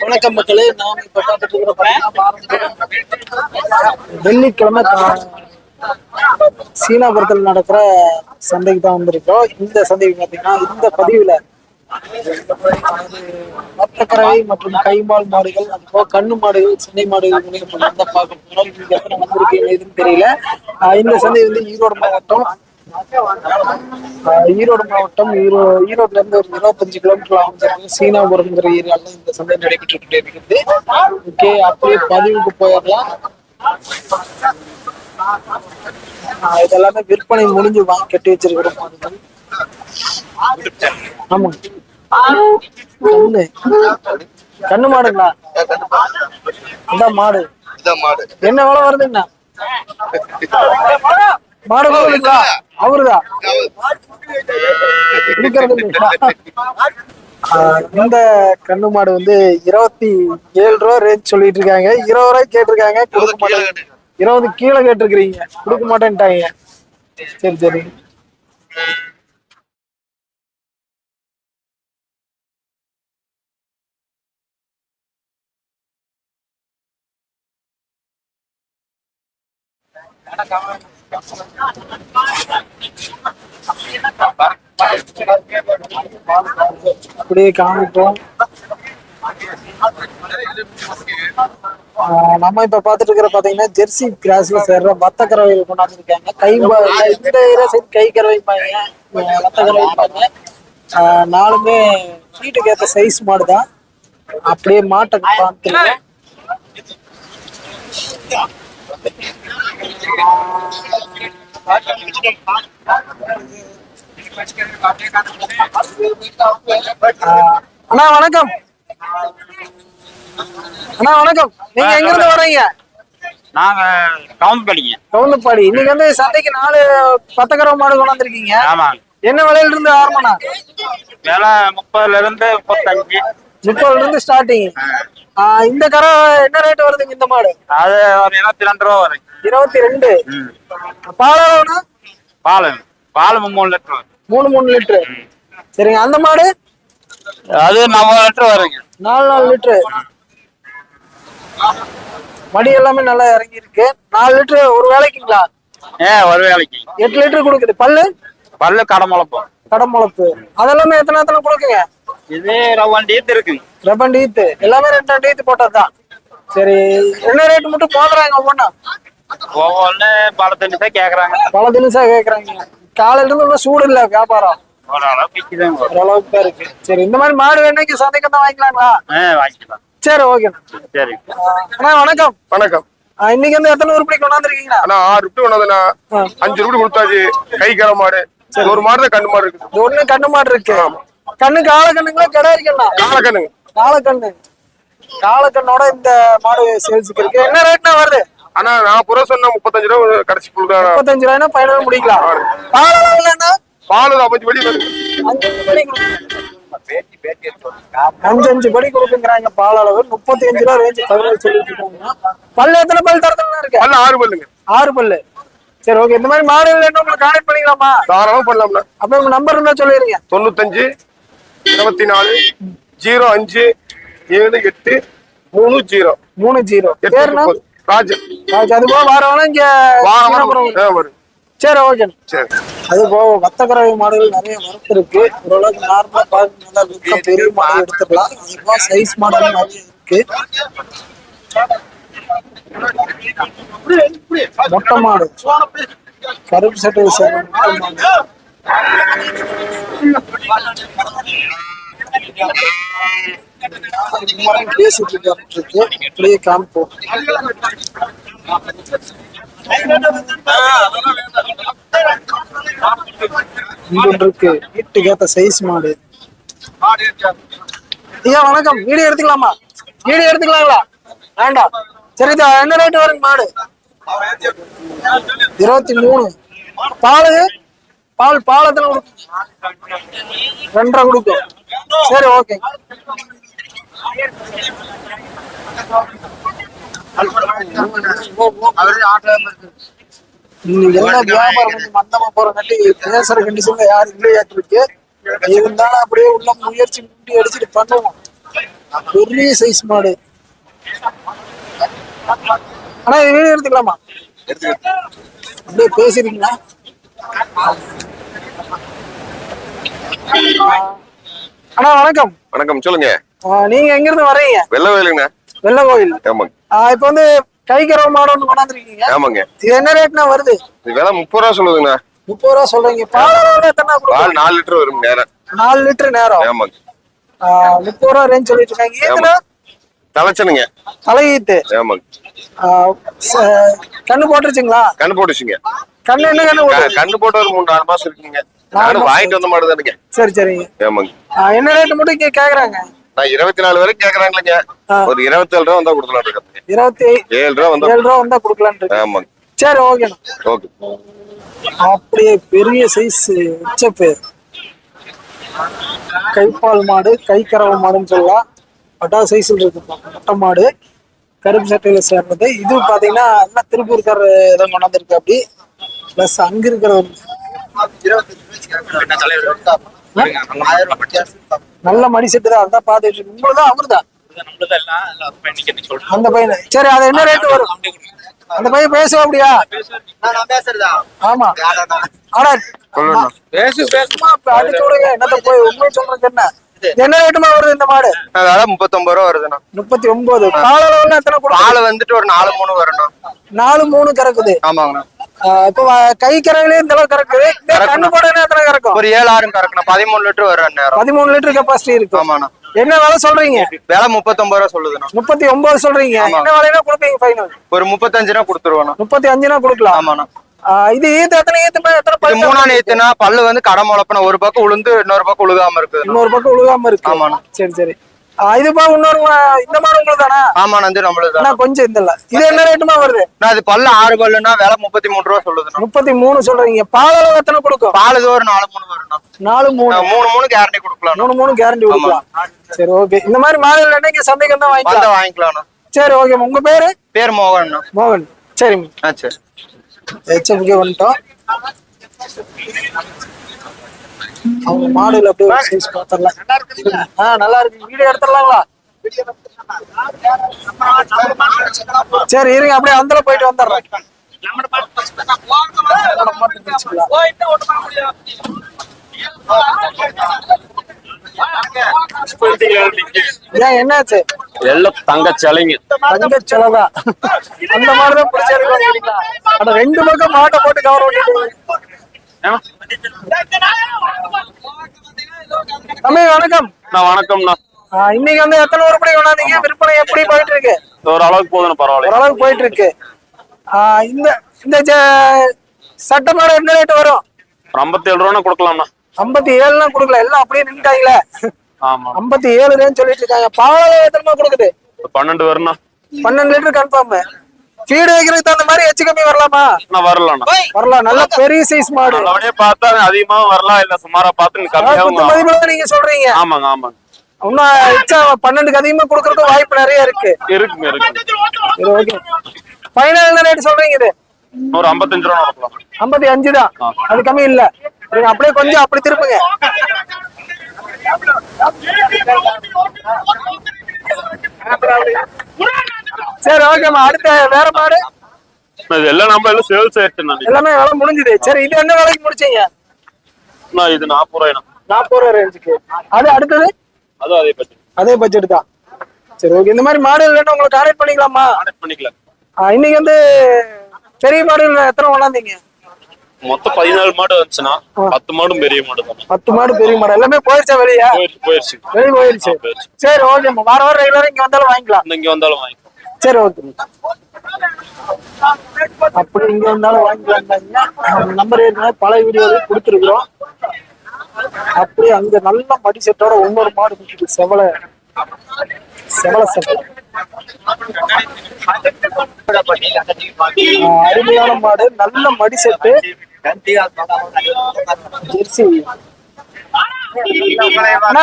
வணக்கம் மக்களே நாம் இப்ப பார்த்துட்டு இருக்கிற வெள்ளிக்கிழமை சீனாபுரத்தில் நடக்கிற சந்தைக்கு தான் வந்திருக்கோம். இந்த சந்தைக்கு பார்த்தீங்கன்னா இந்த பதிவுல மத்தக்கறவை மற்றும் கைமால் மாடுகள் அதுபோக கண்ணு மாடுகள் சென்னை மாடுகள் முனையப்பட்டு தான் பார்க்க போறோம். இங்க எத்தனை வந்திருக்கு எதுன்னு தெரியல. இந்த சந்தை வந்து ஈரோடு மாவட்டம். ஈரோடு மாவட்டம் ஈரோ ஈரோட்ல இருந்து ஒரு இருபத்தஞ்சு கிலோமீட்டர் அமைஞ்சிருக்கு சீனாபுரம்ங்கிற ஏரியால இந்த சந்தை நடைபெற்று கொண்டே இருக்குது ஓகே அப்படியே பதிவுக்கு போயிடலாம். இதெல்லாமே விற்பனை முடிஞ்சு வாங்கி கட்டி வச்சிருக்கிற மாடுகள். ஆமா. கண்ணு. கண்ணு மாடுங்களா? இதான் மாடு. இதான் மாடு. என்ன விலை வருதுங்கண்ணா மாடு போகுதுங்களா அவருதான் இந்த கண்ணு மாடு வந்து இருபத்தி ஏழு ரூபா ரேட் சொல்லிட்டு இருக்காங்க. இருபது ரூபாய் கேட்டிருக்காங்க. கொடுக்க மாட்டேன். இருபது கீழே கேட்டிருக்கிறீங்க. கொடுக்க மாட்டேன்ட்டாங்க. சரி சரி. அப்படியே காமிப்போம். நம்ம இப்ப பாத்துட்டு இருக்கிற பாத்தீங்கன்னா ஜெர்சி கிராஸ்ல சேர்ற வத்த கறவைகள் கொண்டாந்துருக்காங்க கை இந்த சைடு கை கறவைப்பாங்க வத்த கறவைப்பாங்க நாலுமே வீட்டுக்கு ஏற்ற சைஸ் மாடு தான் அப்படியே மாட்டை பார்த்துருக்கேன் அண்ணா வணக்கம். அண்ணா வணக்கம். நீங்க எங்க இருந்து வர்றீங்க? நாங்க கவுந்தப்படிங்க கவுந்தப்பாடி இன்னைக்கு வந்து சந்தைக்கு நாலு பத்தக்கரவ மாடு கொண்டாந்துருக்கீங்க. ஆமாங்க என்ன விலையில இருந்து ஆரம்பம்ண்ணா? விலை முப்பதுல இருந்து முப்பத்தஞ்சு. முப்பதுல இருந்து ஸ்டார்டிங் இந்த கரை என்ன ரேட் வருதுங்க இந்த மாடு? அது ஒரு இருபத்தி ரெண்டு ரூபா வரும். இருபத்தி ரெண்டு. பாலனா பால் பால் மூணு லிட்டர் மூணு மூணு லிட்டரு. சரிங்க அந்த மாடு? அது நவம்பது லிட்டர் வருங்க நாலு நாலு லிட்டரு. மடி எல்லாமே நல்லா இறங்கி இருக்கு நாலு லிட்டரு ஒரு வேலைக்குங்களா? ஏ ஒரு வேலைக்கு. எட்டு லிட்டர் கொடுக்குது. பல்லு? பல்லு கடை முளைப்போம் கடமுளப்பு அதெல்லாமே எத்தனை எத்தனை கொடுக்குங்க? இது ரவண்டி இருக்குங்க ரப்பன் டீத்து. எல்லாமே ரெண்டு ரெண்டு டீத்து போட்டதுதான். சரி என்ன ரேட் மட்டும் போடுறாங்க ஒவ்வொன்றா ஒவ்வொன்று பல தண்ணி தான் கேட்குறாங்க பல தினசா கேக்குறாங்க. காலையில இருந்து ஒன்றும் சூடு இல்ல வியாபாரம். ஓரளவுக்கு தான் இருக்கு. சரி இந்த மாதிரி மாடு வேணுக்கு சந்தைக்கு தான் வாங்கிக்கலாங்களா? வாங்கிக்கலாம். சரி ஓகேண்ணா சரி. அண்ணா வணக்கம். வணக்கம். இன்னைக்கு வந்து எத்தனை உருப்படி கொண்டாந்துருக்கீங்கண்ணா ஆனா ஆறு ரூபாய் கொண்டாந்தனா அஞ்சு ரூபாய் கொடுத்தாச்சு. கை கர மாடு. ஒரு மாடு தான் கண்ணு மாடு இருக்குது. இது ஒண்ணு கண்ணு மாடு இருக்கு. கண்ணு கால கண்ணுங்களா கடை இருக்குண்ணா கண்ணுங்க காலக்கண்ணு. காலக்கண்ணோட இந்த மாடு சேல்ஸுக்கு இருக்கு. என்ன ரேட்னா வருது? ஆனா நான் புற சொன்ன முப்பத்தஞ்சு ரூபா கடைசி புல் முப்பத்தஞ்சு ரூபாய்னா ஃபைனல் முடிக்கலாம் பால். அளவுலன்னா பால் அஞ்சு படி வருது அஞ்சு. அஞ்சு படி கொடுக்குங்கிறாங்க பால் அளவு முப்பத்தி அஞ்சு ரூபா ரேஞ்சு பதினேழு சொல்லிட்டு இருக்காங்க பல்லு எத்தனை பல் தரத்துல இருக்கு? பல்ல ஆறு பல்லுங்க. ஆறு பல்லு. சரி ஓகே இந்த மாதிரி மாடு இல்லைன்னு உங்களுக்கு கான்டெக்ட் பண்ணிக்கலாமா? தாராளமா பண்ணலாம்ல அப்ப உங்க நம்பர் இருந்தா சொல்லிருங்க. தொண்ணூத்தஞ்சு இருபத்தி நாலு ஜீரோ அஞ்சு ஏழு எட்டு மூணு ஜீரோ. மூணு ஜீரோ. முப்பது. ராஜன் அது போக வாரவனா இங்க வாரம் வரும். வரும் சரி ஓகே சரி. அது போக வத்தக்கறவை மாடுகள் நிறைய வரத்து இருக்கு ஓரளவுக்கு நார்மலா பார்க்க நல்லா லுக்கா பெரிய மாடல் எடுத்துக்கலாம். அது போக சைஸ் மாடல் நிறைய இருக்கு. மொட்டை மாடு. கருப்பு சட்டை மொட்டை மாடு. அப்படியே காமிப்போம் இருக்கு சைஸ் மாடு. ஐயா வணக்கம். வீடியோ எடுத்துக்கலாமா? வீடியோ எடுத்துக்கலாங்களா? வேண்டாம் சரி என்ன ரேட் வருங்க மாடு? இருபத்தி மூணு. பால்? பால் பாலத்துல ரெண்டரை கொடுக்கும். சரி ஓகே என்ன வியாபாரம் கொஞ்சம் மந்தமா போறங்காட்டி பேசுற கண்டிஷன்ல யாரும் இல்லையாட்டு இருக்கு இருந்தாலும் அப்படியே உள்ள முயற்சி முண்டி அடிச்சுட்டு பண்ணுவோம் பெரிய சைஸ் மாடு. ஆனா இது வீடியோ எடுத்துக்கலாமா? அப்படியே பேசுறீங்களா அண்ணா வணக்கம். வணக்கம் சொல்லுங்க. நீங்க எங்க இருந்து வர்றீங்க? வெள்ள வயலுங்க வெள்ள கோயில். ஆமாங்க. இப்போ வந்து கைக்கரவு மாடு ஒன்று கொண்டாந்துருக்கீங்க. ஆமாங்க. இது என்ன ரேட்னா வருது? இது விலை முப்பது ரூபா சொல்லுதுங்கண்ணா. முப்பது ரூபா சொல்றீங்க. பால் நாலு லிட்டர் வரும் நேரம் நாலு லிட்டர் நேரம். ஆமாங்க. முப்பது ரூபா ரேஞ்ச் சொல்லிட்டு இருக்காங்க. ஈத்துல தலைச்சனுங்க. தலையீத்து. ஆமாங்க. கண்ணு போட்டுருச்சுங்களா? கண்ணு போட்டுச்சுங்க. கண்ணு என்ன கண்ணு கண்ணு போட்டு ஒரு மூணு நாலு மாசம் இருக்குங்க. நானும் வாங்கிட்டு வந்த மாடு தானுங்க. சரி சரிங்க. ஆமாங்க. என்ன ரேட் மட்டும் கேக்குறாங்க? நான் இருபத்தி நாலு வரைக்கும் கேக்குறாங்களேங்க. ஒரு இருபத்தேழு ரூபா வந்தா கொடுக்கலாம் இருக்கேன். இருபத்தி ஏழு ரூபா வந்தா ஏழு ரூபா வந்தா இருக்கு. ஆமாங்க. சரி ஓகே. அப்படியே பெரிய சைஸ் உச்சப்பு. கைப்பால் மாடு கைக்கறவை மாடுன்னு சொல்லலாம். பட்டா சைஸ்ல இருக்கு. மொட்டை மாடு கருப்பு சட்டையில சேர்ந்தது இது பாத்தீங்கன்னா திருப்பூர்கார இதை கொண்டாந்துருக்கு அப்படி. பிளஸ் அங்க இருக்கிற நல்ல மடி செட்டு தான். அதான் பாத்துட்டு உங்களுதான் அவருதான் அந்த பையன். சரி அது என்ன ரேட் வரும்? அந்த பையன் பேசுவா அப்படியா? ஆமா. ஆனா சும்மா இப்ப அடிச்சு விடுங்க. என்னத்த போய் உண்மை சொல்றதுக்கு என்ன? என்ன ரேட்டுமா வருது இந்த மாடு? விலை முப்பத்தொன்பது ரூபா வருதுண்ணா. முப்பத்தி ஒன்பது. கால அளவுல எத்தனை பால் வந்துட்டு ஒரு நாலு மூணு வரணும் நாலு மூணு கறக்குது. ஆமாங்கண்ணா. இப்போ கை கறவையிலே இந்த கறக்குது. கண்ணு எத்தனை கறக்கும். ஒரு ஏழு ஆறு கறக்கணும் பதிமூணு லிட்டர் வர நேரம். பதிமூணு லிட்டர் கெப்பாசிட்டி இருக்கு. ஆமாண்ணா. என்ன விலை சொல்றீங்க? விலை முப்பத்தொன்பது ரூபா சொல்லுதுண்ணா. முப்பத்தி ஒன்பது சொல்றீங்க என்ன விலைனா கொடுப்பீங்க ஃபைனல் ஒரு முப்பத்தஞ்சு ரூபா கொடுத்துருவோண்ணா. முப்பத்தி அஞ்சுனா கொடுக்கலாம். ஆமாண்ணா. இது ஈத்து எத்தனை ஈத்து எத்தனை இது பல்லு மூணா நேத்துனா பல்லு வந்து கடை முளப்பன ஒரு பக்கம் உளுந்து இன்னொரு பக்கம் உழுகாம இருக்குது. இன்னொரு பக்கம் உழுகாம இருக்கு. ஆமாண்ணா. சரி சரி. ஆஹ் இது பா இன்னொரு இந்த மாதிரி உங்களுக்கு தானா? ஆமா நந்து நம்மளுது ஆனா கொஞ்சம் இந்த இல்ல இது என்ன ரேட்டுமா வருது? நான் அது பல்லு ஆறு பல்லுனா விலை முப்பத்தி மூணு ரூபா சொல்லுதுண்ணா முப்பத்தி மூணு சொல்றீங்க. பால் எத்தனை கொடுக்கும்? பால் இது ஒரு நாலு மூணு வரும்ண்ணா நாலு மூணு. மூணு மூணு கேரண்டி கொடுக்கலாம் மூணு மூணு கேரண்டி கொடுக்கலாம். சரி ஓகே இந்த மாதிரி மாடல் என்ன சந்தைக்கு தான் வாங்கிக்கலாம். சரி ஓகே உங்க பேரு? பேர் மோகன்ண்ணா மோகன். சரிங்க ஆ சரி. ஹெச்எஃப்கே வந்துட்டோம். அவங்க மாடுல அப்படியே ஒரு சைஸ் பார்த்துடலாம். ஆ நல்லா இருக்கு. வீடியோ எடுத்துடலாங்களா? சரி இருங்க அப்படியே அந்தல போயிட்டு வந்துடுறேன். என்னாச்சு? எல்லாம் தங்க சிலைங்க தங்க செலவா அந்த மாதிரிதான் பிடிச்சிருக்கோம் ஆனா ரெண்டு பக்கம் மாட்டை போட்டு கவர் பண்ணிட்டு. தம்பி வணக்கம். நான் வணக்கம்ண்ணா. இன்னைக்கு வந்து எத்தனை உருப்படி கொண்டாந்தீங்க? விற்பனை எப்படி போயிட்டு இருக்கு ஒரு அளவுக்கு போதும் பரவாயில்ல ஓரளவுக்கு போயிட்டு இருக்கு இந்த இந்த ஜ- சட்டை மாடு என்ன ரேட் வரும்? ஒரு ஐம்பத்தேழு ரூபா கொடுக்கலாம்ண்ணா. ஐம்பத்தி ஏழுலாம் கொடுக்கல. எல்லாம் அப்படியே நின்ட்டாங்களே. ஆமா ஐம்பத்தி ஏழு ரேன்னு சொல்லிட்டு இருக்காங்க. பால் எத்தனை கொடுக்குது? பன்னெண்டு வரும்ண்ணா பன்னெண்டு லிட்டர் கன்ஃபார்ம் ஃபீடு வைக்கிறதுக்கு தகுந்த மாதிரி எச்சு கம்மி வரலாமா? நான் வரலாம்ண்ணா வரலாம் நல்ல பெரிய சைஸ் மாடு. நல்லபடியா பார்த்தா அதிகமாவும் வரலாம் இல்ல சுமாரா பார்த்து வரலாம். மதிப்புல நீங்க சொல்றீங்க. ஆமாங்க ஆமாங்க. இன்னும் எச்சா பன்னெண்டுக்கு அதிகமா கொடுக்கறதுக்கு வாய்ப்பு நிறைய இருக்கு. இருக்குங்க இருக்கு ஓகே ஃபைனல் என்ன ரேட் சொல்றீங்க இது? ஒரு ஐம்பத்தஞ்சு ரூபா கொடுக்கலாம் ஐம்பத்தி அஞ்சு தான். அது கம்மி இல்ல. நீங்க அப்படியே கொஞ்சம் அப்படி திருப்புங்க. சரி ஓகேம்மா அடுத்த வேற மாடு. எல்லாம் நம்ம எல்லாம் சேல்ஸ் ஆயிடுச்சு நான் எல்லாமே வேலை முடிஞ்சுது. சரி இது என்ன வேலைக்கு முடிச்சீங்க? இது நாற்பது ரூபாய்ண்ணா நாற்பது ரூபா ரேஞ்சுக்கு அது அடுத்தது? அதுவும் அதே பட்ஜெட் அதே பட்ஜெட் தான். சரி ஓகே இந்த மாதிரி மாடல் இல்லைன்னா உங்களை கான்டாக்ட் பண்ணிக்கலாமா? கான்டெக்ட் பண்ணிக்கலாம். இன்னைக்கு வந்து பெரிய மாடல் எத்தனை கொண்டாந்தீங்க? மொத்தம் பதினாலு மாடு வந்துச்சுன்னா பத்து மாடும் பெரிய மாடு தான் பத்து மாடு பெரிய மாடு? எல்லாமே போயிருச்சா வெளியே? போயிடுச்சு போயிடுச்சு வெளியே போயிருச்சு. போயிருச்சு. சரி ஓகேம்மா வார வாரம் ரெகுலரா இங்க வந்தாலும் வாங்கிக்கலாம். இங்க வந்தாலும் வாங்கி சரி ஓகே அப்படி இங்க வந்தாலும் வாங்கிக்கலாம் நம்பர் ஏற்கனவே பல வீடியோவில் கொடுத்துருக்குறோம். அப்படி அங்க நல்ல மடி செட்டோட ஒவ்வொரு மாடு நிக்குது செவலை. செவலை ஆஹ் அருமையான மாடு நல்ல மடி செட்டு.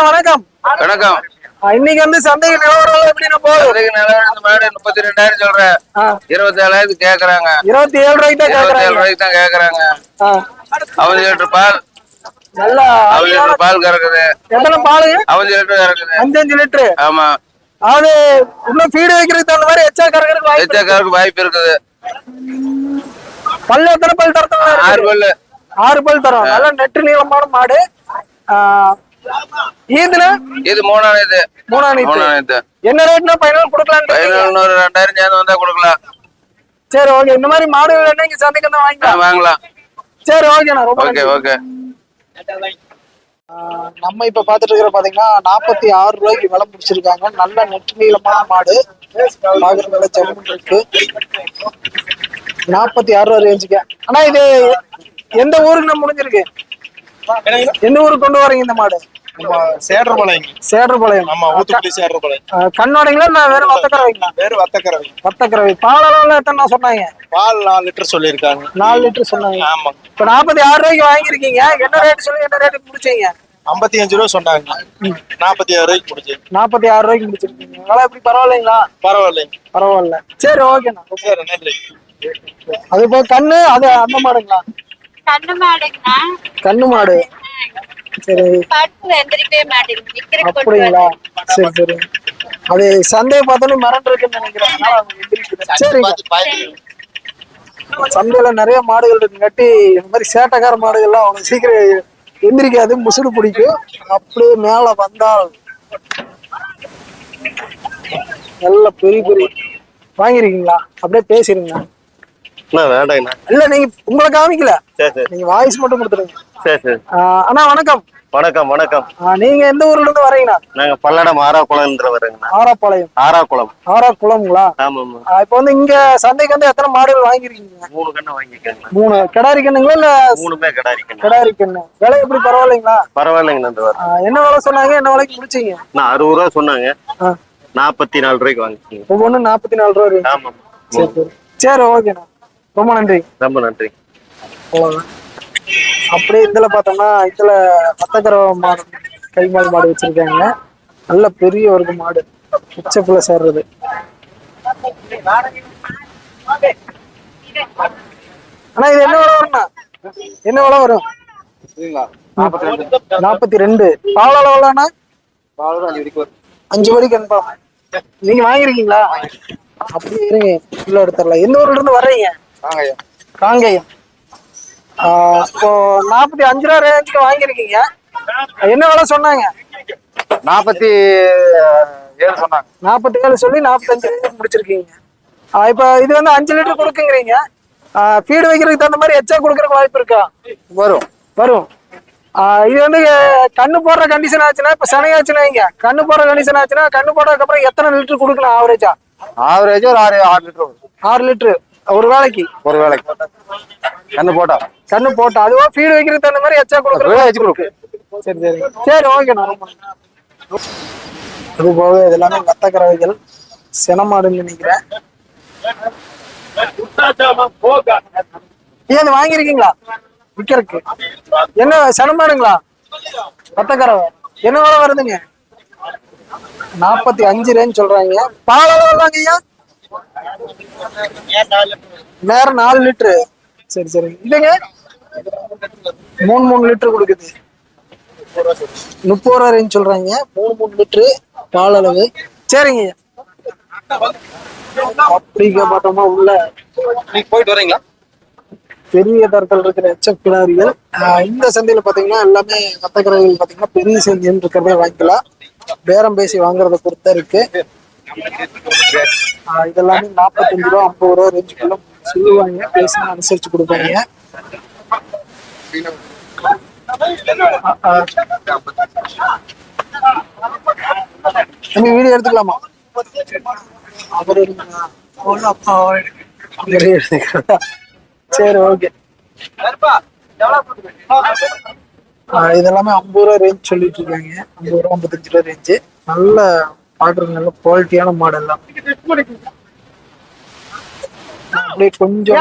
வணக்கம். வணக்கம். இன்னைக்கு வந்து சந்தை நிலவரம் எப்படின்னா போகுது? மாடு முப்பத்தி ரெண்டாயிரம் சொல்றேன். இருபத்தி ஏழாயிரத்துக்கு கேக்குறாங்க. இருபத்தி ஏழு ரூபாய்க்கு இருபத்தி ஏழு ரூபாய்க்கு தான் கேக்குறாங்க. அவஞ்சு லிட்டர் பால். நல்லா லிட்டர் பால் கறக்குது. எத்தனை பாலுங்க? அவஞ்சு லிட்டர் கறக்குது. அஞ்சு லிட்டரு. ஆமா. அது இன்னும் ஃபீடு வைக்கிறதுக்கு தகுந்த மாதிரி எச்சா கறக்கிறதுக்கு இருக்கு. எச்சக்காருக்கு வாய்ப்பு இருக்குது. பல்லு எத்தனை பல் தரத்தா ஆறு பல்லு. ஆறு பல் தரும். நல்ல நெட்டு நீளமான மாடு. ஈதுல இது மூணாம் இது. மூணாம் இது என்ன ரேட்னா பைனல் கொடுக்கலான்னு பதினொன்று ஒரு ரெண்டாயிரம் சேர்ந்து வந்தா கொடுக்கலாம். சரி ஓகே இந்த மாதிரி மாடு வேணா இங்க சந்தைக்கு தான் வாங்கிக்கலாம். வாங்கலாம். சரி ஓகேண்ணா ரொம்ப ஓகே. ஓகே நம்ம இப்ப பாத்துட்டு இருக்கிற பாத்தீங்கன்னா நாற்பத்தி ஆறு ரூபாய்க்கு விலை முடிச்சிருக்காங்க. நல்ல நெட்டு நீளமான மாடு. பாக்குறது நல்ல ஜம்முன் இருக்கு. நாற்பத்தி ஆறு ரூபா ரேஞ்சுக்கு ஆனா இது எந்த ஊருக்கு நம்ம முடிஞ்சிருக்கு? எந்த ஊருக்கு கொண்டு வரீங்க இந்த மாடு? நம்ம சேடுறமலைங்க சேடர்பாளையம். ஆமா ஊத்துக்குடி ஆ, கண்ணோடைங்களா இல்ல வேற வத்தக்கறவைங்களா பேரு வத்தக்கரவை. வத்தக்கறவை பால் அளவுல எத்தனை சொன்னாங்க? பால் நாலு லிட்டர் சொல்லியிருக்காங்க. நாலு லிட்டர் சொன்னாங்க. ஆமா. இப்ப நாற்பத்தி ஆறு ரூபாய்க்கு வாங்கியிருக்கீங்க. என்ன ரேட் சொல்லி என்ன ரேட்டுக்கு முடிச்சீங்க? ஐம்பத்தி அஞ்சு ரூபா சொன்னாங்க. நாற்பத்தி ஆறு ரூபாய்க்கு முடிச்சு நாற்பத்தி ஆறு ரூபாய்க்கு முடிச்சிருக்கீங்க. விலை எப்படி பரவாயில்லைங்களா? பரவாயில்லைங்க. பரவாயில்ல. சரி ஓகேண்ணா சரி நன்றி. அது இப்போ கண்ணு அது அந்த மாடுங்களா? கண்ணு மாடுங்கண்ணா கண்ணு மாடு. சரி. அப்படிங்களா. சரி சரி. அது சந்தையை பார்த்தோன்னே மிரண்டு இருக்குன்னு நினைக்கிறேன். சரிங்க. சந்தையில நிறைய மாடுகள் இருக்கு. கட்டி இந்த மாதிரி சேட்டைக்கார மாடுகள்லாம் அவ்வளவு சீக்கிரம் எந்திரிக்காது. முசுடு பிடிக்கும். அப்படியே மேல வந்தால் நல்ல பெரிய பெரிய. வாங்கிருக்கீங்களா அப்படியே பேசிருங்க வேண்டாங்கண்ணா. இல்ல நீங்க உங்களை காமிக்கல. சரி சரி. நீங்க வாய்ஸ் மட்டும் கொடுத்துருங்க சரி அண்ணா வணக்கம். வணக்கம் வணக்கம். நீங்க எந்த ஊர்ல இருந்து வரீங்கண்ணா நாங்க பல்லடம் ஆறாக்குளம்ன்ற வரேங்கண்ணா ஆராப்பாளையம் ஆறாக்குளம். ஆரா குளம்ங்களா ஆமா ஆமா இப்போ வந்து இங்க சந்தைக்கு வந்து எத்தனை மாடுகள் வாங்கிருக்கீங்க மூணு கண்ணு வாங்கிக்கோங்கண்ணா மூணு. கிடாரி கண்ணுங்களா இல்ல மூணுமே கிடாரிக்கண்ணா கிடாரி கண்ணு? விலை எப்படி பரவாயில்லைங்களா? பரவாயில்லைங்கண்ணா வாரம். என்ன விலை சொன்னாங்க? என்ன விலைக்கு முடிச்சீங்க? நான் அறுபது ரூபா சொன்னாங்க. நாற்பத்தி நாலு ரூபாய்க்கு வாங்கிக்கோங்க ஒவ்வொன்றும் நாற்பத்தி நாலு ரூபா இருக்கு. ஆமா சரி சரி. சரி ஓகேண்ணா. ரொம்ப நன்றி. ரொம்ப நன்றி. அப்படியே இதுல பார்த்தோம்னா இதுல பத்தக்கரை மாடு கை மாடு மாடு வச்சிருக்காங்க. நல்ல பெரிய ஒரு மாடு. உச்சப்புல சேர்றது. ஆனா இது என்ன விலை வரும்ண்ணா? என்ன விலை வரும்? நாற்பத்தி ரெண்டு. பால் அளவுலண்ணா அஞ்சு மணி கன்ஃபார்ம் நீங்க வாங்கிருக்கீங்களா? அப்படி இருங்க. உள்ள எடுத்துடலாம். எந்த ஊர்ல இருந்து வர்றீங்க? காங்கேயம். ஆஹ் இப்போ நாற்பத்தி அஞ்சு ரூபா ரேஞ்சுக்கு வாங்கியிருக்கீங்க. என்ன விலை சொன்னாங்க? நாற்பத்தி ஏழு சொன்னாங்க. நாற்பத்தி ஏழு சொல்லி நாற்பத்தஞ்சு முடிச்சிருக்கீங்க. இப்போ இது வந்து அஞ்சு லிட்டர் கொடுக்குங்கிறீங்க. ஃபீடு வைக்கிறதுக்கு தகுந்த மாதிரி எச்சா கொடுக்கறதுக்கு வாய்ப்பு இருக்கா? வரும். வரும். இது வந்து கண்ணு போடுற கண்டிஷன் ஆச்சுன்னா இப்போ சனையாச்சுன்னா வைங்க. கண்ணு போடுற கண்டிஷன் ஆச்சுன்னா கண்ணு போடுறதுக்கு அப்புறம் எத்தனை லிட்டர் கொடுக்கலாம் ஆவரேஜா ஆவரேஜ் ஒரு ஆறு ஆறு லிட்டர் ஆறு லிட்டர் ஒரு வேளைக்கு ஒரு வேலைக்கு. கண்ணு போட்டா. கண்ணு போட்டு. அதுவா ஃபீடு வைக்கிறதுக்கு தகுந்த மாதிரி எச்சா கொடுக்குறது வேலை வச்சு கொடுக்கு. சரி சரி. சரி நன்றி. இது போக இது எல்லாமே வத்தக்கறவைகள் சினமாடுன்னு நினைக்கிறேன். ஏன் இது வாங்கியிருக்கீங்களா? விற்கிறதுக்கு என்ன சனமாடுங்களா? வத்தக்கறவை என்ன விலை வருதுங்க? நாற்பத்தி அஞ்சு ரேஞ்ச் சொல்றாங்க. பால் அளவு ஐயா. நேரம் நாலு லிட்டரு. சரி சரி. இதுங்க மூணு மூணு லிட்டர் கொடுக்குது. முப்பது ரூபா ரேஞ்ச் சொல்றாங்க. மூணு மூணு லிட்டரு பால் அளவு. சரிங்க. அப்படிங்க மாட்டோமா உள்ள போயிட்டு வரீங்களா? பெரிய தரத்தில் இருக்கிற எச்எஃப் இந்த சந்தையில பாத்தீங்கன்னா எல்லாமே வத்தக்கரைகள் பாத்தீங்கன்னா பெரிய சந்தைன்னு இருக்கிறதே வாங்கிக்கலாம். பேரம் பேசி வாங்குறத பொறுத்த இருக்கு. இதெல்லாமே நாற்பத்தஞ்சு ரூபா ஐம்பது ரூபா ரேஞ்சுக்குள்ள சொல்லுவாங்க பேசினா அனுசரிச்சு கொடுப்பாங்க. ஆஹ் வீடியோ எடுத்துக்கலாமா? அவர் அப்பா சரி ஓகே. இதெல்லாமே ஐம்பது ரூபா ரேஞ்ச் சொல்லிட்டு இருக்காங்க. ஐம்பது ரூபா ஐம்பத்தஞ்சு ரூபா ரேஞ்சு நல்ல பாக்குறது நல்ல குவாலிட்டியான மாடல் அப்படியே கொஞ்சம்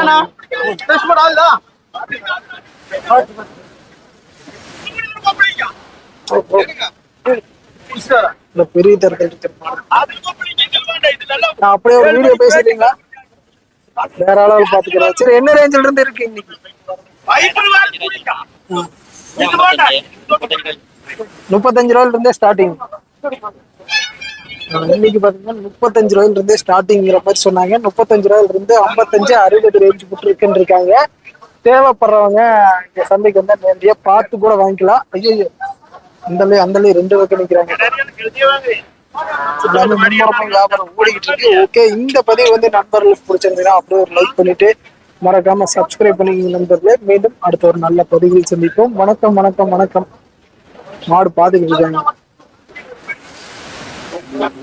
இந்த பெரிய தரத்தில் நான் அப்படியே ஒரு வீடியோ பேசிட்டீங்களா? வேற அளவில் பாத்துக்கிறேன். சரி என்ன ரேஞ்சில இருந்து இருக்கு இன்னைக்கு? முப்பத்தஞ்சு ரூபாயில இருந்தே ஸ்டார்டிங் இன்னைக்கு பாத்தீங்கன்னா முப்பத்தஞ்சு ரூபாயில இருந்தே ஸ்டார்டிங்கிற மாதிரி சொன்னாங்க. முப்பத்தஞ்சு ரூபாயில இருந்து ஐம்பத்தஞ்சு அறுபது ரேஞ்ச் போட்டுருக்குன்னு இருக்காங்க தேவைப்படுறவங்க இந்த சந்தைக்கு வந்தா நேரடியா பார்த்து கூட வாங்கிக்கலாம். ஐயோ அந்தலே அந்தலே ரெண்டு பக்கம் நிக்கிறாங்க. வியாபாரம் ஓடிக்கிட்டு இருக்கு. ஓகே இந்த பதிவு வந்து நண்பர்களுக்கு பிடிச்சிருந்தீங்கன்னா அப்படியே ஒரு லைக் பண்ணிட்டு மறக்காம சப்ஸ்கிரைப் பண்ணிக்கங்க நண்பர்களே. மீண்டும் அடுத்த ஒரு நல்ல பதிவில் சந்திப்போம். வணக்கம் வணக்கம் வணக்கம். மாடு பாத்துக்கிட்டு இருக்காங்க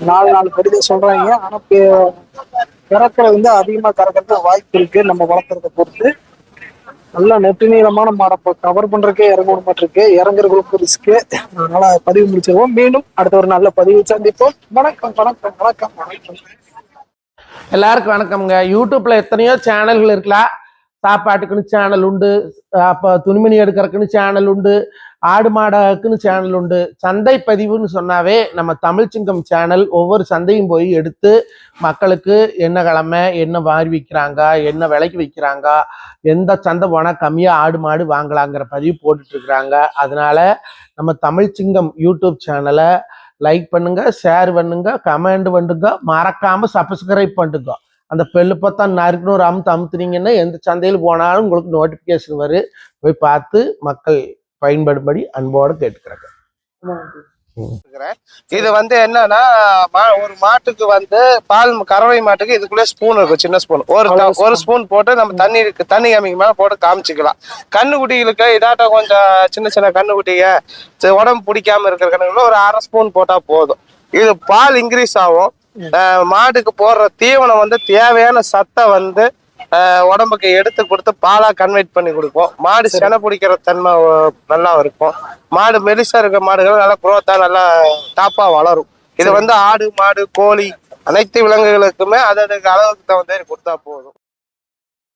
நாலு நாலு கடிதம் சொல்றாங்க. ஆனா கறக்கிற வந்து அதிகமா கறக்கிறது வாய்ப்பு இருக்கு. நம்ம வளர்க்கறத பொறுத்து. நல்லா நெட்டு நீளமான மாடை கவர் பண்றதுக்கே இறங்க மாட்டிருக்கு இறங்குறதுக்கு ரிஸ்க்கு அதனால பதிவு முடிச்சிருவோம். மீண்டும் அடுத்த ஒரு நல்ல பதிவு சந்திப்போம். வணக்கம் வணக்கம் வணக்கம் வணக்கம். எல்லாருக்கும் வணக்கம்ங்க. யூடியூப்ல எத்தனையோ சேனல்கள் இருக்கலாம் சாப்பாட்டுக்குன்னு சேனல் உண்டு. அப்போ துணிமணி எடுக்கிறதுக்குன்னு சேனல் உண்டு. ஆடு மாடாக்குன்னு சேனல் உண்டு. சந்தை பதிவுன்னு சொன்னாவே நம்ம தமிழ்ச்சிங்கம் சேனல் ஒவ்வொரு சந்தையும் போய் எடுத்து மக்களுக்கு என்ன கிழமை என்ன வாரி விற்கிறாங்க என்ன விலைக்கு விற்கிறாங்க எந்த சந்தை போனால் கம்மியாக ஆடு மாடு வாங்கலாங்கிற பதிவு போட்டுட்ருக்குறாங்க. அதனால நம்ம தமிழ்ச்சிங்கம் யூடியூப் சேனலை லைக் பண்ணுங்க ஷேர் பண்ணுங்க கமெண்ட் பண்ணுங்க மறக்காமல் சப்ஸ்கிரைப் பண்ணுங்க. அந்த பெல்லு பார்த்தா நறுக்குன்னு ஒரு அமுத்து அமுத்துனீங்கன்னா எந்த சந்தையில் போனாலும் உங்களுக்கு நோட்டிஃபிகேஷன் வரும் போய் பார்த்து மக்கள் பயன்படும்படி அன்போடு கேட்டுக்கிறாங்க. இது வந்து என்னன்னா மா- ஒரு மாட்டுக்கு வந்து பால் கறவை மாட்டுக்கு இதுக்குள்ளே ஸ்பூன் இருக்கும் சின்ன ஸ்பூன் ஒரு ஒரு ஸ்பூன் போட்டு நம்ம தண்ணி இருக்கு தண்ணி காமிக்கு மேல போட்டு காமிச்சிக்கலாம். கண்ணுக்குட்டிகளுக்கு இதாட்டம் கொஞ்சம் சின்ன சின்ன கண்ணுக்குட்டிங்க உடம்பு பிடிக்காம இருக்கிற கண்ணுக்குள்ள ஒரு அரை ஸ்பூன் போட்டா போதும். இது பால் இன்க்ரீஸ் ஆகும். மாட்டுக்கு போடுற தீவனம் வந்து தேவையான சத்தை வந்து உடம்புக்கு எடுத்து கொடுத்து பாலா கன்வெர்ட் பண்ணி கொடுப்போம். மாடு செனை பிடிக்கிற தன்மை நல்லா இருக்கும். மாடு மெலிசா இருக்க மாடுகள் நல்லா குரோத்தா நல்லா டாப்பா வளரும். இது வந்து ஆடு மாடு கோழி அனைத்து விலங்குகளுக்குமே அதற்கு அளவுக்கு தகுந்த மாதிரி கொடுத்தா போதும்.